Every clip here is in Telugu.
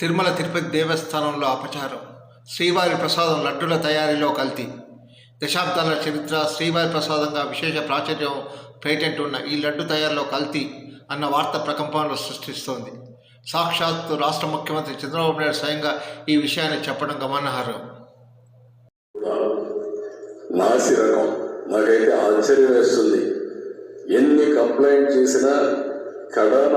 తిరుమల తిరుపతి దేవస్థానంలో అపచారం. శ్రీవారి ప్రసాదం లడ్డుల తయారీలో కల్తీ. దశాబ్దాల చరిత్ర శ్రీవారి ప్రసాదంగా విశేష ప్రాచుర్యం పేటెంట్ ఉన్న ఈ లడ్డు తయారీలో కల్తీ అన్న వార్త ప్రకంపనలు సృష్టిస్తోంది. సాక్షాత్తు రాష్ట్ర ముఖ్యమంత్రి చంద్రబాబు నాయుడు స్వయంగా ఈ విషయాన్ని చెప్పడం గమనార్హం. నాసి రకం. నాకైతే ఆశ్చర్యం వేస్తుంది. ఎన్ని కంప్లైంట్ చేసినా కడాన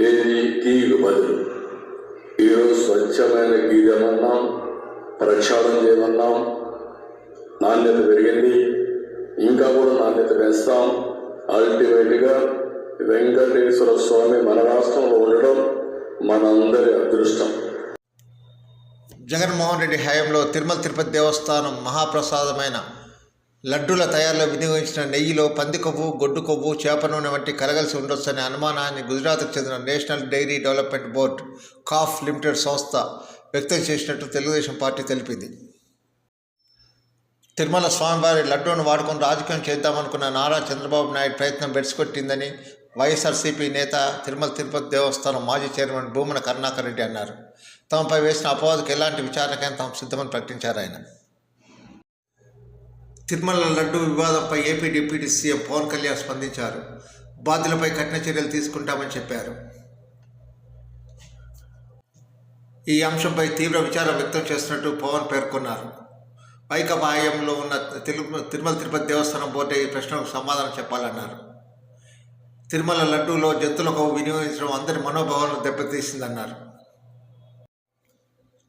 ఏది గీకు బదులు ఈరోజు స్వచ్ఛమైన గీదేమన్నాం ప్రక్షాళన చేయమన్నాం. నాణ్యత పెరిగింది. ఇంకా కూడా నాణ్యత పెంచుతాం. అల్టిమేట్గా వెంకటేశ్వర స్వామి మన రాష్ట్రంలో ఉండడం మనందరి అదృష్టం. జగన్మోహన్ రెడ్డి హయాంలో తిరుమల తిరుపతి దేవస్థానం మహాప్రసాదమైన లడ్డూల తయారీలో వినియోగించిన నెయ్యిలో పంది కొవ్వు గొడ్డు కొవ్వు చేప నూనె వంటి కలగలిసి ఉండొచ్చనే అనుమానాన్ని గుజరాత్కు చెందిన national dairy development board calf limited సంస్థ వ్యక్తం చేసినట్టు తెలుగుదేశం పార్టీ తెలిపింది. తిరుమల స్వామివారి లడ్డూను వాడుకొని రాజకీయం చేద్దామనుకున్న నారా చంద్రబాబు నాయుడు ప్రయత్నం బెడిసికొట్టిందని వైఎస్ఆర్సీపీ నేత తిరుమల తిరుపతి దేవస్థానం మాజీ చైర్మన్ భూమన కరుణాకర్ రెడ్డి అన్నారు. తమపై వేసిన అపవాదుకు ఎలాంటి విచారణకైనా తాము సిద్ధమని ప్రకటించారు ఆయన. తిరుమల లడ్డు వివాదంపై AP deputy CM Pawan Kalyan స్పందించారు. బాధ్యులపై కఠిన చర్యలు తీసుకుంటామని చెప్పారు. ఈ అంశంపై తీవ్ర విచారం వ్యక్తం చేస్తున్నట్టు పవన్ పేర్కొన్నారు. వైకపా హయాంలో ఉన్న తిరుమ తిరుమల తిరుపతి దేవస్థానం బోర్డు ఈ ప్రశ్నకు సమాధానం చెప్పాలన్నారు. తిరుమల లడ్డూలో జంతువులకు వినియోగించడం అందరి మనోభావాలను దెబ్బతీసిందన్నారు.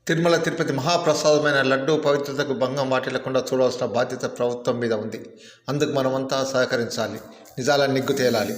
తిరుమల తిరుపతి మహాప్రసాదమైన లడ్డూ పవిత్రతకు భంగం వాటిల్లకుండా చూడవలసిన బాధ్యత ప్రభుత్వం మీద ఉంది. అందుకు మనమంతా సహకరించాలి. నిజాలను నిగ్గు తేలాలి.